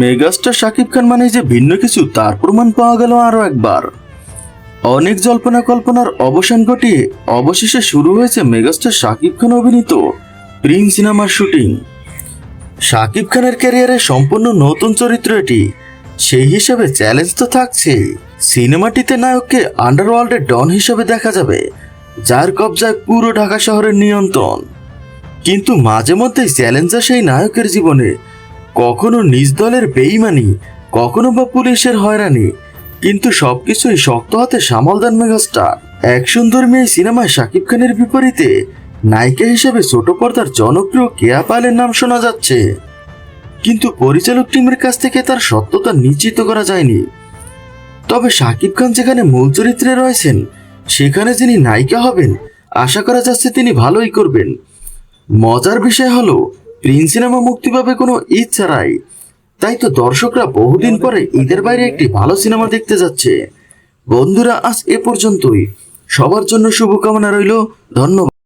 Megastar Shakib Khan মানে যে ভিন্ন কিছু, তার প্রমাণ পাওয়া গেল আরও একবার। অনেক জল্পনা কল্পনার অবসান ঘটিয়ে অবশেষে শুরু হয়েছে মেগাস্টার শাকিব খান অভিনীত প্রিন্স সিনেমার শুটিং। শাকিব খানের ক্যারিয়ারে সম্পূর্ণ নতুন চরিত্র এটি। সেই হিসেবে চ্যালেঞ্জ তো থাকছে। সিনেমাটিতে নায়ককে আন্ডারওয়ার্ল্ডের ডন হিসেবে দেখা যাবে, যার কবজায় পুরো ঢাকা শহরের নিয়ন্ত্রণ। কিন্তু মাঝে মধ্যেই চ্যালেঞ্জ সেই নায়কের জীবনে কখনো নিজ দলের বেইমানি, কখনো বা পুলিশের হয়রানি, কিন্তু সবকিছুই শক্ত হাতে সামাল দেন মেগাস্টার। অ্যাকশন ধর্মী এই সিনেমায় শাকিব খানের বিপরীতে, নায়িকা হিসেবে ছোট পর্দার জনপ্রিয় কেয়া পালের নাম শোনা যাচ্ছে। কিন্তু পরিচালক টিমের কাছ থেকে তার সত্যতা নিশ্চিত করা যায়নি। তবে শাকিব খান যেখানে মূল চরিত্রে রয়েছেন, সেখানে যিনি নায়িকা হবেন, আশা করা যাচ্ছে তিনি ভালোই করবেন। মজার বিষয় হলো প্রিন্স সিনেমা মুক্তি পাবে কোনো ঈদ ছাড়াই তাই তো দর্শকরা বহুদিন পরে ঈদের বাইরে একটি ভালো সিনেমা দেখতে যাচ্ছে। বন্ধুরা, আজ এ পর্যন্তই। সবার জন্য শুভকামনা রইল। ধন্যবাদ।